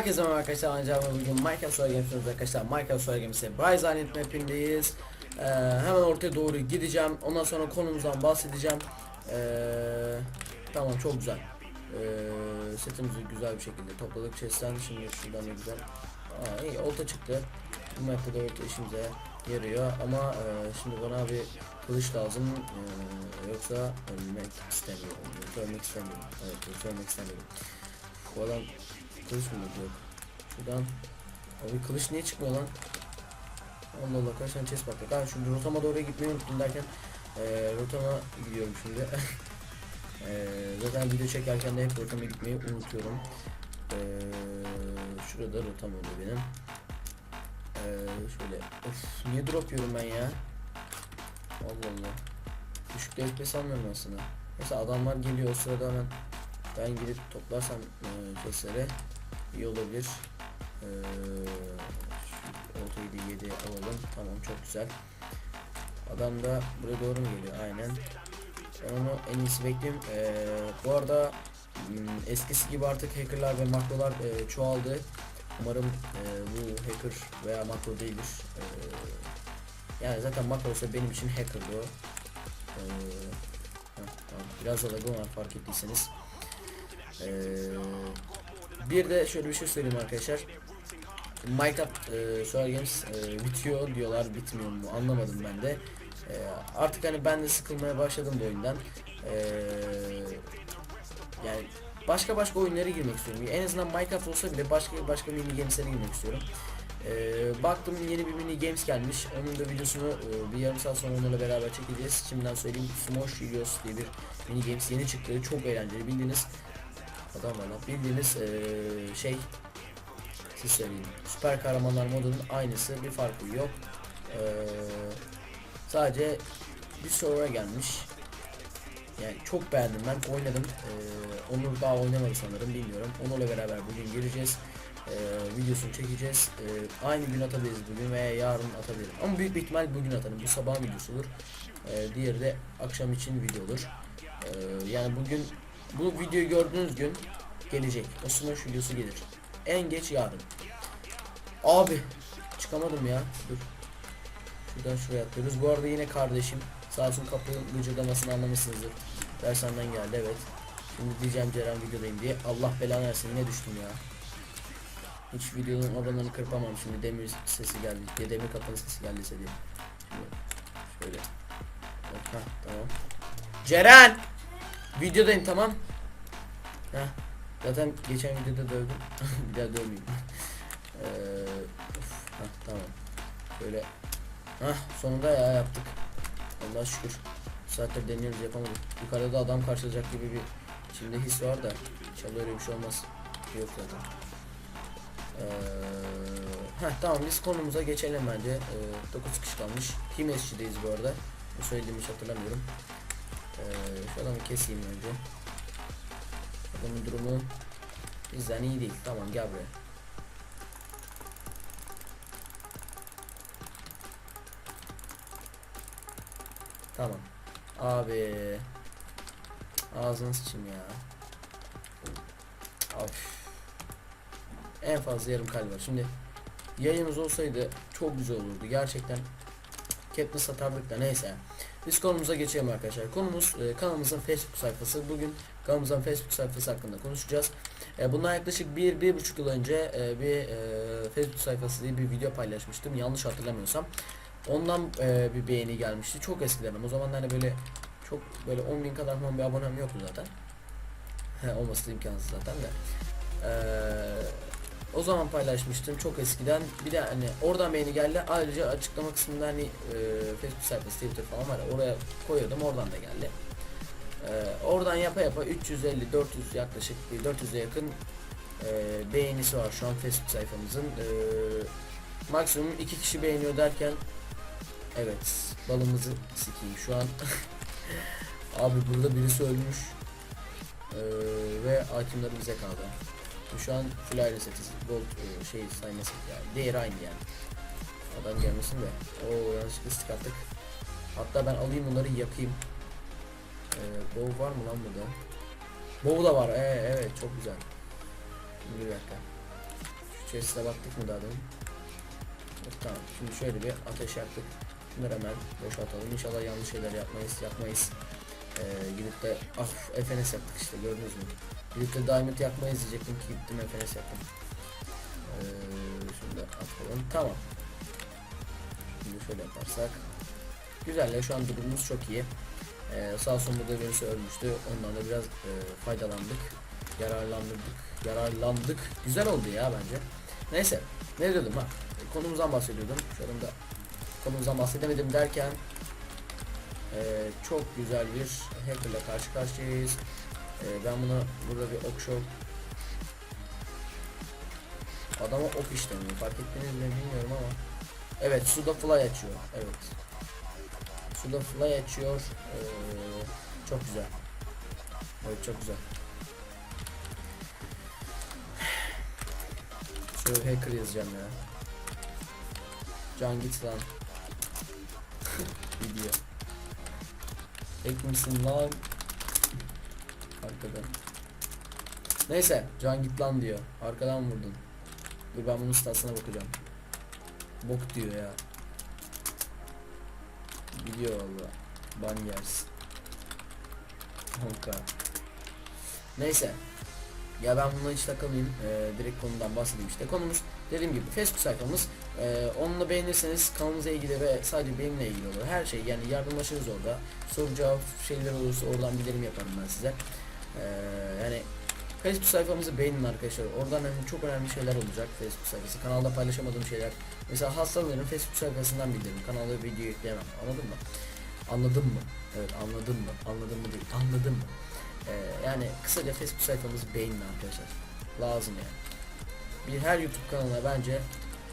Herkese merhaba arkadaşlar Ancak bugün Minecraft Solar Games'iniz arkadaşlar. Minecraft Solar Games'e Bryce Island mapindeyiz ee, Hemen ortaya doğru gideceğim. Ondan sonra konumuzdan bahsedeceğim. Ee, Tamam çok güzel. Ee, Setimizi güzel bir şekilde topladık chest'ten. Şimdi şuradan ne güzel. Aa, iyi olta çıktı. Bu map'te de olta işimize yarıyor. Ama ee, şimdi bana bir kılıç lazım. Ee, Yoksa ölmek istemiyorum. Ölmek istemiyorum. Evet ölmek istemiyorum. Bu adam Kılıç mı yok? Şuradan Abi kılıç niye çıkmıyor lan? Allah Allah kaç tane chest baktık. Ha şu rotama doğru gitmeyi unuttum derken eee rotama gidiyorum şimdi. eee zaten video çekerken de hep rotama gitmeyi unutuyorum. Eee şurada rotam oluyor benim. Eee şöyle of niye drop yiyorum ben ya? Allah Allah. Düşük FPS almıyorum aslında. Mesela adamlar geliyor o sırada hemen ben gidip toplarsam eee chestleri iyi olabilir. Ee, şu oltayı da 7 alalım. Tamam çok güzel. Adam da buraya doğru mu geliyor? Aynen. Ben onu en iyisi bekleyeyim. Ee, bu arada hmm, eskisi gibi artık hackerlar ve makrolar e, çoğaldı. Umarım e, bu hacker veya makro değildir. Ee, yani zaten makro olsa benim için hackerdı o. Ee, heh, tamam. Biraz da lagun var fark ettiyseniz. Ee, bir de şöyle bir şey söyleyeyim arkadaşlar. Minecraft e, Solar Games e, bitiyor diyorlar bitmiyor mu anlamadım ben de. E, artık hani ben de sıkılmaya başladım bu oyundan. E, yani başka başka oyunlara girmek istiyorum. En azından Minecraft olsa bile başka başka mini gameslere girmek istiyorum. E, baktım yeni bir mini games gelmiş. Onun da videosunu e, bir yarım saat sonra onlarla beraber çekeceğiz. Şimdiden söyleyeyim. Smosh Helios diye bir mini games yeni çıktı. Çok eğlenceli. Bildiğiniz adam var. Bildiğiniz eee, şey siz söyleyin. Süper kahramanlar modunun aynısı. Bir farkı yok. Eee, sadece bir server'a gelmiş. Yani çok beğendim ben oynadım. Eee Onur daha oynamadı sanırım bilmiyorum. Onur'la beraber bugün gireceğiz. Eee videosunu çekeceğiz. Eee, aynı gün atabiliriz bugün veya yarın atabilirim. Ama büyük bir ihtimal bugün atarım. Bu sabah videosu olur. Eee, diğeri de akşam için video olur. Eee, yani bugün bu videoyu gördüğünüz gün gelecek. Smash videosu gelir. En geç yarın. Abi çıkamadım ya. Dur. Şuradan şuraya atlıyoruz. Bu arada yine kardeşim. Sağ olsun kapının gıcırdamasını anlamışsınızdır. Dershaneden geldi evet. Şimdi diyeceğim Ceren videodayım diye. Allah belanı versin ne düştüm ya. Hiç videonun oralarını kırpamam şimdi demir sesi geldi. diye demir kapının sesi geldi diye. Şöyle. Heh, tamam. Ceren! Videodayım tamam. Heh. Zaten geçen videoda dövdüm. bir daha dövmeyeyim. Ee, tamam. Böyle. Hah sonunda ya yaptık. Allah şükür. Saattir deniyoruz yapamadık. Yukarıda da adam karşılayacak gibi bir içimde his var da. İnşallah öyle bir şey olmaz. Yok zaten. Ee, heh, tamam biz konumuza geçelim bence. Ee, 9 kişi kalmış. Team SG'deyiz bu arada. Bu söylediğimi hatırlamıyorum. Ee, şu adamı keseyim önce. Adamın durumu bizden iyi değil. Tamam gel buraya. Tamam. Abi. Ağzını sıçayım ya. Of. En fazla yarım kalp var. Şimdi yayınımız olsaydı çok güzel olurdu. Gerçekten Katniss satardık da neyse. Biz konumuza geçelim arkadaşlar. Konumuz e, kanalımızın Facebook sayfası. Bugün kanalımızın Facebook sayfası hakkında konuşacağız. E, bundan yaklaşık bir, bir buçuk yıl önce e, bir e, Facebook sayfası diye bir video paylaşmıştım. Yanlış hatırlamıyorsam. Ondan e, bir beğeni gelmişti. Çok eskiden ama o zaman hani böyle çok böyle 10 bin kadar falan bir abonem yoktu zaten. Olması imkansız zaten de. Eee o zaman paylaşmıştım çok eskiden. Bir de hani oradan beğeni geldi. Ayrıca açıklama kısmında hani e, Facebook sayfası, Twitter falan var. ya, Oraya koyuyordum. Oradan da geldi. E, oradan yapa yapa 350 400 yaklaşık bir 400'e yakın e, beğenisi var şu an Facebook sayfamızın. E, maksimum iki kişi beğeniyor derken evet balımızı sikeyim şu an. Abi burada birisi ölmüş. E, ve itemları bize kaldı. Şu an full ayrı setiz. Gold e, şey sayması yani. Değeri aynı yani. Adam gelmesin de. Oo yanlışlıkla stick attık. Hatta ben alayım bunları yakayım. Ee, bow var mı lan burada? Bow da var. Ee, evet çok güzel. Bir dakika. chest'e baktık mı daha demin? Yok, tamam. Şimdi şöyle bir ateş yaktık. Şunları hemen boşaltalım. İnşallah yanlış şeyler yapmayız. Yapmayız. Ee, gidip de ah FNS yaptık işte gördünüz mü? De Diamond yakmayız diyecektim ki gittim FNS yaptım. Ee, şunu da atalım. Tamam. Şimdi şöyle yaparsak. Güzel ya şu an durumumuz çok iyi. Ee, sağ son burada birisi ölmüştü. Ondan da biraz e, faydalandık. Yararlandık. Yararlandık. Güzel oldu ya bence. Neyse. Ne diyordum ha? Konumuzdan bahsediyordum. Şu anda konumuzdan bahsedemedim derken e, çok güzel bir hackerla karşı karşıyayız. E, ben buna burada bir ok show Adama ok işlemiyor. Fark ettiniz mi bilmiyorum ama. Evet suda fly açıyor. Evet. Suda fly açıyor. Ee, çok güzel. Evet çok güzel. Şöyle hacker yazacağım ya. Can git lan. Video. Hack misin lan? Arkadan. Neyse can git lan diyor. Arkadan vurdun. Dur ben bunun stasına bakacağım. Bok diyor ya. Biliyor valla. Ban yersin. Honka. Neyse. Ya ben bununla hiç takılmayayım. Ee, direkt konudan bahsedeyim işte. Konumuz dediğim gibi Facebook sayfamız. Ee, onunla beğenirseniz kanalımıza ilgili ve sadece benimle ilgili olur. Her şey yani yardımlaşırız orada. Soru cevap şeyler olursa oradan bildirim yaparım ben size. Ee, yani Facebook sayfamızı beğenin arkadaşlar. Oradan hani çok önemli şeyler olacak Facebook sayfası. Kanalda paylaşamadığım şeyler. Mesela hastaların Facebook sayfasından bildiririm. Kanalda video yükleyemem. Anladın mı? Anladın mı? Evet anladın mı? Anladın mı değil. Anladın mı? Ee, yani kısaca Facebook sayfamızı beğenin arkadaşlar. Lazım yani. Bir her YouTube kanalına bence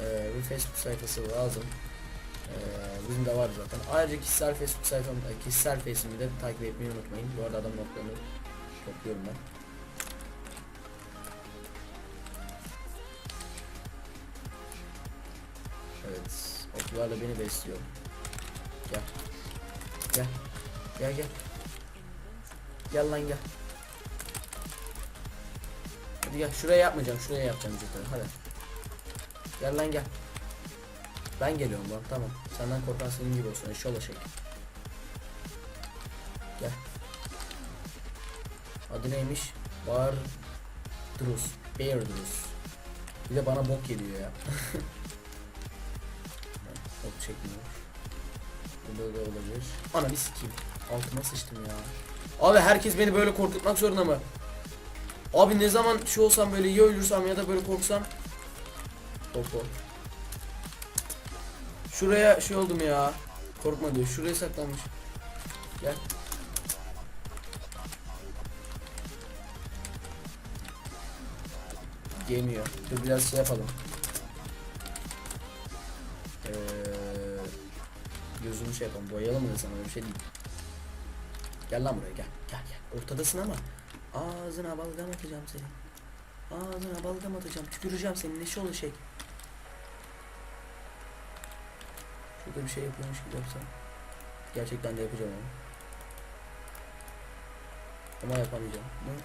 e, bir Facebook sayfası lazım. Ee, bizim de var zaten. Ayrıca kişisel Facebook sayfam, e, kişisel Face'imi de takip etmeyi unutmayın. Bu arada adam notlarını topluyorum ben. Evet. Oklarla beni besliyor. Gel. Gel. Gel gel. Gel lan gel. Hadi gel. Şuraya yapmayacağım. Şuraya yapacağım cidden. Hadi. Gel lan gel. Ben geliyorum lan. Tamam. Senden korkan senin gibi olsun. Eşola şey. Gel. Adı neymiş? Bar Drus. Bear Drus. Bir de bana bok geliyor ya. Ok çekmiyor. Burada da olabilir. Ana bir sikeyim. Altıma sıçtım ya. Abi herkes beni böyle korkutmak zorunda mı? Abi ne zaman şey olsam böyle ya ölürsem ya da böyle korksam. Hop. Şuraya şey oldum ya. Korkma diyor. Şuraya saklanmış. Gel. Geliyor. Dur biraz şey yapalım. Ee, gözünü şey yapalım. Boyayalım mı sana öyle bir şey değil. Gel lan buraya gel. Gel gel. Ortadasın ama. Ağzına balgam atacağım seni. Ağzına balgam atacağım. Tüküreceğim senin neşe şey. Şurada bir şey yapıyormuş gibi yapsam. Gerçekten de yapacağım onu. Ama yapamayacağım. Bunu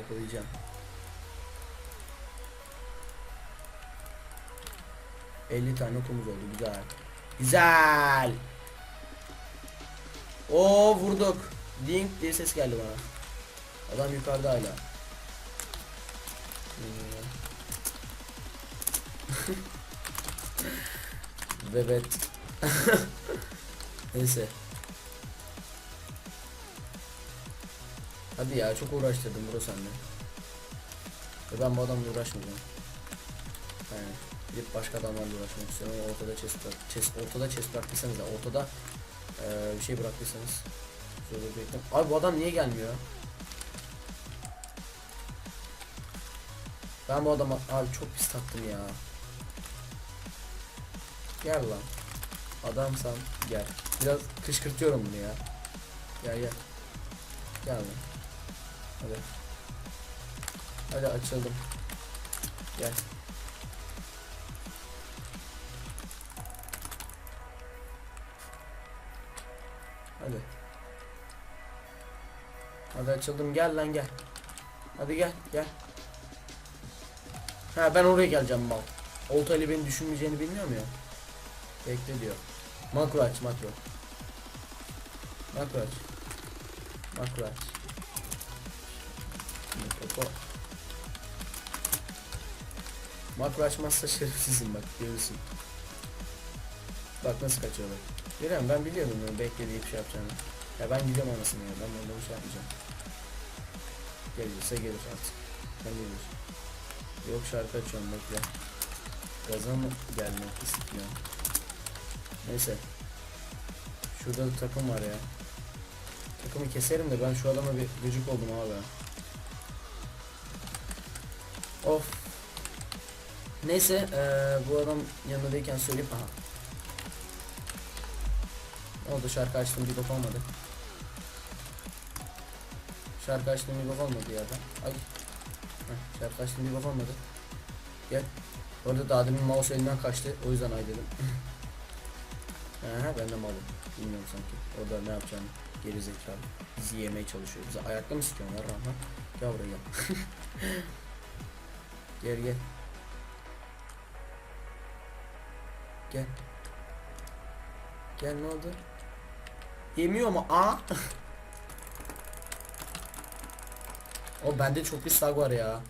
yakalayacağım. Elli tane okumuz oldu güzel. Güzel. O vurduk. Ding diye ses geldi bana. Adam yukarıda hala. Bebet. Neyse. Hadi ya çok uğraştırdım bro senle. Ben bu adamla uğraşmayacağım. Yani gidip başka adamlarla uğraşmak istiyorum. Ortada chest, chest ortada chest bıraktıysanız da ortada eee, bir şey bıraktıysanız. Abi bu adam niye gelmiyor? Ben bu adama abi çok pis taktım ya. Gel lan. Adamsan gel. Biraz kışkırtıyorum bunu ya. Gel gel. Gel lan. Hadi. Hadi açıldım. Gel. Hadi açıldım gel lan gel. Hadi gel gel. Ha ben oraya geleceğim mal. Oltayla beni düşünmeyeceğini bilmiyorum ya. Bekle diyor. Makro aç makro. Makro aç. Makro aç. Mikropo. Makro açmazsa şerefsizim bak görürsün. Bak nasıl kaçıyor bak. Görüyor musun? Ben biliyorum bunu beklediği bir şey yapacağını. Ya ben gidiyorum anasını ya. Ben bir şey yapmayacağım. Gelirse gelir artık. Ben gelir. Yok şarkı açıyorum bekle. Gaza mı gelmek istiyor? Neyse. Şurada takım var ya. Takımı keserim de ben şu adama bir gıcık oldum abi. Of. Neyse eee, bu adam yanındayken söyleyeyim. Aha. Oldu şarkı açtım bir bok olmadı. Şarkı açtım bir bok olmadı ya da. Ay. Şarkı açtım bir bok olmadı. Gel. Orada daha demin mouse elinden kaçtı. O yüzden ay dedim. Aha ben de malım. Bilmiyorum sanki. Orada ne yapacağını. Geri zekalı. Bizi yemeye çalışıyor. Bize ayakta mı sıkıyorlar Rahman? Gel buraya gel. gel gel. Gel. Gel ne oldu? Yemiyor mu? Aa. o bende çok bir sag var ya.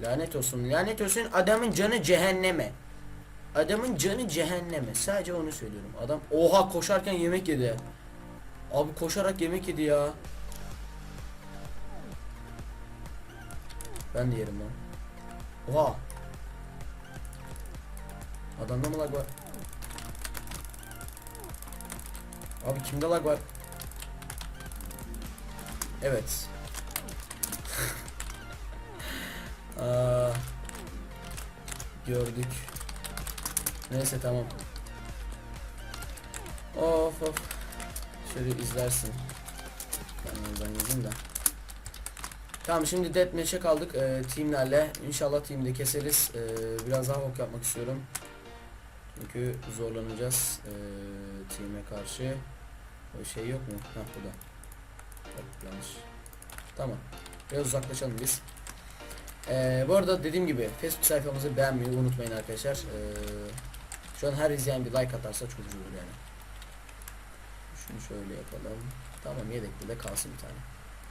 Lanet olsun. Lanet olsun adamın canı cehenneme. Adamın canı cehenneme. Sadece onu söylüyorum. Adam oha koşarken yemek yedi. Abi koşarak yemek yedi ya. Ben de yerim lan. Oha. Adamda mı lag var? Abi kimde lag var? Evet. Aa, gördük. Neyse tamam. Of of. Şöyle izlersin. Ben oradan yazayım da. Tamam şimdi deathmatch'e kaldık e, teamlerle. İnşallah teamde keseriz. E, biraz daha ok yapmak istiyorum. Çünkü zorlanacağız e, team'e karşı. O şey yok mu? Ha burada. Hop yanlış. Tamam. Biraz uzaklaşalım biz. Ee, bu arada dediğim gibi Facebook sayfamızı beğenmeyi unutmayın arkadaşlar. Ee, şu an her izleyen bir like atarsa çok güzel olur yani. Şunu şöyle yapalım. Tamam yedekte de kalsın bir tane.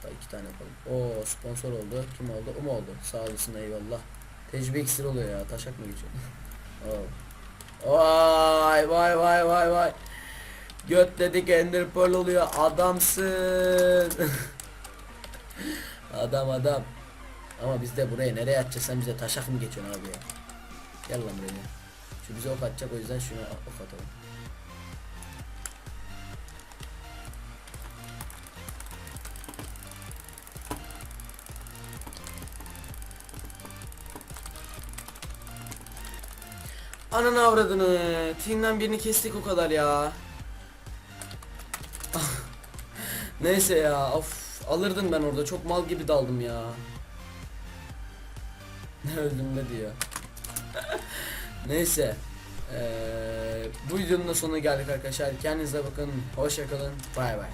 Daha iki tane yapalım. Oo sponsor oldu. Kim oldu? Um oldu. Sağ olasın eyvallah. Tecrübe iksiri oluyor ya. Taşak mı geçiyor? Oo. Vay vay vay vay vay. Göt dedik Ender Pearl oluyor. Adamsın. adam adam. Ama biz de buraya nereye atacağız sen bize taşak mı geçiyorsun abi ya? Gel lan buraya. Şu bize ok atacak o yüzden şuna ok atalım. Ananı avradını. Team'den birini kestik o kadar ya. Neyse ya of alırdım ben orada çok mal gibi daldım ya. Ne öldüm ne diyor. Neyse. Ee, bu videonun da sonuna geldik arkadaşlar. Kendinize bakın. Hoşçakalın. Bay bay.